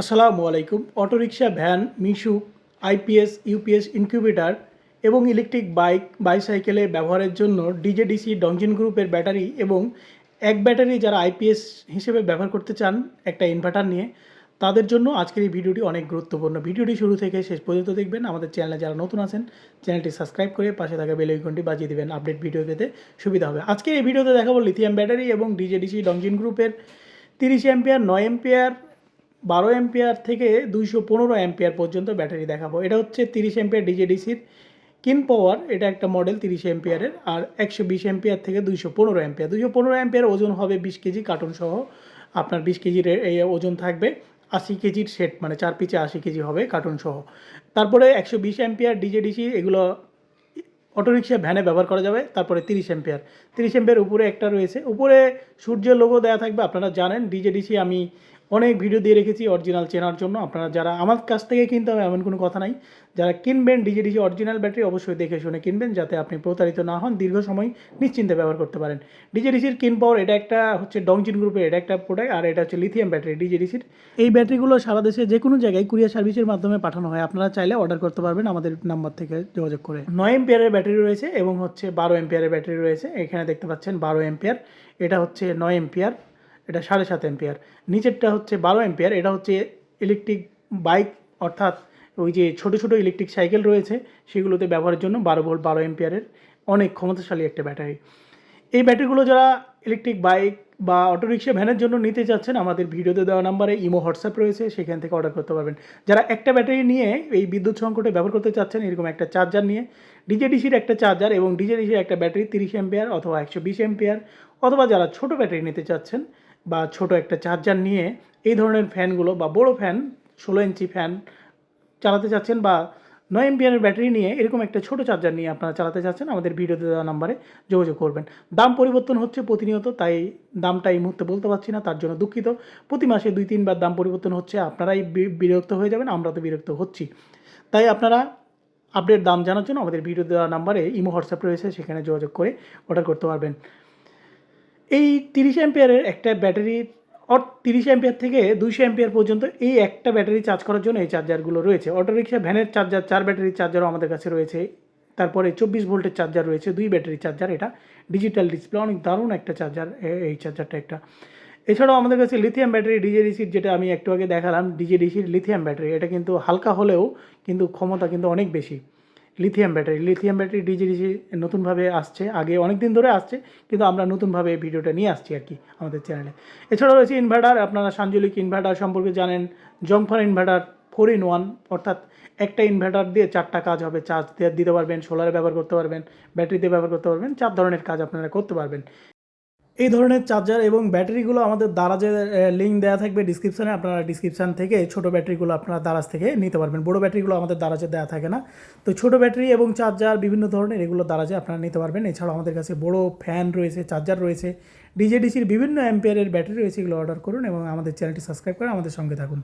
আসসালামু আলাইকুম। Autorickshaw van, মিশুক, IPS, UPS incubator এবং ইলেকট্রিক বাইক বাইসাইকেলে ব্যবহারের জন্য ডিজেডিসি ডংজিন গ্রুপের ব্যাটারি এবং এক ব্যাটারি যারা আইপিএস হিসেবে ব্যবহার করতে চান, একটা ইনভার্টার নিয়ে, তাদের জন্য আজকের এই ভিডিওটি অনেক গুরুত্বপূর্ণ। ভিডিওটি শুরু থেকে শেষ পর্যন্ত দেখবেন। আমাদের চ্যানেলে যারা নতুন আছেন, চ্যানেলটি সাবস্ক্রাইব করে পাশে থাকা বেল আইকনটি বাজিয়ে দেবেন। আপডেট ভিডিও পেতে সুবিধা হবে। আজকে এই ভিডিওতে দেখাবো লিথিয়াম ব্যাটারি এবং ডিজেডিসি ডংজিন গ্রুপের তিরিশ অ্যাম্পিয়ার, নয় অ্যাম্পিয়ার বারো অ্যাম্পিয়ার থেকে দুইশো পনেরো অ্যাম্পিয়ার পর্যন্ত ব্যাটারি দেখাবো। এটা হচ্ছে তিরিশ অ্যাম্পিয়ার ডিজেডিসির কিন পাওয়ার। এটা একটা মডেল তিরিশ অ্যাম্পিয়ারের। আর একশো বিশ অ্যাম্পিয়ার থেকে দুইশো পনেরো অ্যাম্পিয়ার। দুইশো পনেরো অ্যাম্পিয়ার ওজন হবে বিশ কেজি কার্টুন সহ। আপনার বিশ কেজির এই ওজন থাকবে আশি কেজির সেট মানে চার পিচে আশি কেজি হবে কার্টুন সহ। তারপরে একশো বিশ অ্যাম্পিয়ার ডিজেডিসি, এগুলো অটোরিকশা ভ্যানে ব্যবহার করা যাবে। তারপরে তিরিশ অ্যাম্পিয়ার। তিরিশ অ্যাম্পিয়ার উপরে একটা রয়েছে। উপরে সূর্যের লোগো দেওয়া থাকবে। আপনারা জানেন, ডিজেডিসি আমি অনেক ভিডিও দিয়ে রেখেছি অরিজিনাল চেনার জন্য। আপনারা যারা আমার কাছ থেকে কিনতে হবে, এমন কোনো কথা নাই। যারা কিনবেন ডিজেডিসি অরিজিনাল ব্যাটারি অবশ্যই দেখে শুনে কিনবেন, যাতে আপনি প্রতারিত না হন, দীর্ঘ সময় নিশ্চিন্তে ব্যবহার করতে পারেন। ডিজেডিসির কিন পাওয়ার এটা একটা হচ্ছে ডংজিন গ্রুপের এটা একটা প্রোডাক্ট আর এটা হচ্ছে লিথিয়াম ব্যাটারি ডিজেডিসির এই ব্যাটারিগুলো সারা দেশে যে কোনো জায়গায় কুরিয়ার সার্ভিসের মাধ্যমে পাঠানো হয়। আপনারা চাইলে অর্ডার করতে পারবেন আমাদের নাম্বার থেকে যোগাযোগ করে। নয় এম্পিয়ারের ব্যাটারি রয়েছে এবং হচ্ছে বারো এম্পিয়ারের ব্যাটারি রয়েছে। এখানে দেখতে পাচ্ছেন বারো এম্পিয়ার এটা হচ্ছে নয় এম্পিয়ার এটা সাড়ে সাত এম্পিয়ার নিচেরটা হচ্ছে বারো এম্পিয়ার এটা হচ্ছে ইলেকট্রিক বাইক অর্থাৎ ওই যে ছোটো ছোটো ইলেকট্রিক সাইকেল রয়েছে, সেগুলোতে ব্যবহারের জন্য বারো ভোল্ট বারো এম্পিয়ারের অনেক ক্ষমতাশালী একটা ব্যাটারি। এই ব্যাটারিগুলো যারা ইলেকট্রিক বাইক বা অটোরিকশা ভ্যানের জন্য নিতে চাচ্ছেন, আমাদের ভিডিওতে দেওয়া নাম্বারে ইমো, হোয়াটসঅ্যাপ রয়েছে, সেখান থেকে অর্ডার করতে পারবেন। যারা একটা ব্যাটারি নিয়ে এই বিদ্যুৎ সংকটে ব্যবহার করতে চাচ্ছেন, এরকম একটা চার্জার নিয়ে, ডিজেডিসির একটা চার্জার এবং ডিজেডিসির একটা ব্যাটারি তিরিশ এম্পিয়ার অথবা একশো বিশ এম্পিয়ার অথবা যারা ছোটো ব্যাটারি নিতে চাচ্ছেন বা ছোট একটা চার্জার নিয়ে এই ধরনের ফ্যানগুলো বা বড় ফ্যান, ষোলো ইঞ্চি ফ্যান চালাতে চাচ্ছেন বা নয় এমপিয়ারের ব্যাটারি নিয়ে এরকম একটা ছোট চার্জার নিয়ে আপনারা চালাতে চাচ্ছেন, আমাদের ভিডিওতে দেওয়া নাম্বারে যোগাযোগ করবেন। দাম পরিবর্তন হচ্ছে প্রতিনিয়ত, তাই দামটা এই মুহূর্তে বলতে পারছি না, তার জন্য দুঃখিত। প্রতি মাসে দুই, তিনবার দাম পরিবর্তন হচ্ছে, আপনারাই বিরক্ত হয়ে যাবেন, আমরা তো বিরক্ত হচ্ছি। তাই আপনারা আপডেট দাম জানার জন্য আমাদের ভিডিও দেওয়া নাম্বারে ইমো হোয়াটসঅ্যাপ রয়েছে, সেখানে যোগাযোগ করে অর্ডার করতে পারবেন। এই তিরিশ অ্যাম্পিয়ারের একটা ব্যাটারির অর তিরিশ অ্যাম্পিয়ার থেকে দুইশো অ্যাম্পিয়ার পর্যন্ত এই একটা ব্যাটারি চার্জ করার জন্য এই চার্জারগুলো রয়েছে। অটোরিকশা ভ্যানের চার্জার চার ব্যাটারির চার্জারও আমাদের কাছে রয়েছে। তারপরে চব্বিশ ভোল্টের চার্জার রয়েছে, দুই ব্যাটারি চার্জার এটা। ডিজিটাল ডিসপ্লে অনেক দারুণ একটা চার্জার এই চার্জারটা একটা। এছাড়াও আমাদের কাছে লিথিয়াম ব্যাটারি ডিজেডিসির যেটা আমি একটু আগে দেখালাম ডিজেডিসির লিথিয়াম ব্যাটারি এটা কিন্তু হালকা হলেও কিন্তু ক্ষমতা কিন্তু অনেক বেশি। লিথিয়াম ব্যাটারি লিথিয়াম ব্যাটারি ডিজি নতুনভাবে আসছে, আগে অনেক দিন ধরে আসছে, কিন্তু আমরা নতুনভাবে ভিডিওটা নিয়ে আসছি আর কি আমাদের চ্যানেলে এছাড়াও রয়েছে ইনভার্টার আপনারা সাঞ্জলিক ইনভার্টার সম্পর্কে জানেন, জংফার ইনভার্টার ফোর ইন ওয়ান অর্থাৎ একটা ইনভার্টার দিয়ে চারটা কাজ হবে চার্জ দিতে পারবেন সোলারে ব্যবহার করতে পারবেন ব্যাটারিতে ব্যবহার করতে পারবেন, চার ধরনের কাজ আপনারা করতে পারবেন। এই ধরনের চার্জার এবং ব্যাটারিগুলো আমাদের দারাজের লিঙ্ক দেওয়া থাকবে ডিসক্রিপশানে আপনারা ডিসক্রিপশান থেকে ছোট ব্যাটারিগুলো আপনারা দ্বারাজ থেকে নিতে পারবেন। বড় ব্যাটারিগুলো আমাদের দ্বারাজে দেওয়া থাকে না। তো ছোটো ব্যাটারি এবং চার্জার বিভিন্ন ধরনের এগুলো দ্বারাজে আপনারা নিতে পারবেন। এছাড়াও আমাদের কাছে বড় ফ্যান রয়েছে চার্জার রয়েছে। ডিজেডিসির বিভিন্ন অ্যাম্পিয়ারের ব্যাটারি রয়েছে, এগুলো অর্ডার করুন এবং আমাদের চ্যানেলটি সাবস্ক্রাইব করে আমাদের সঙ্গে থাকুন।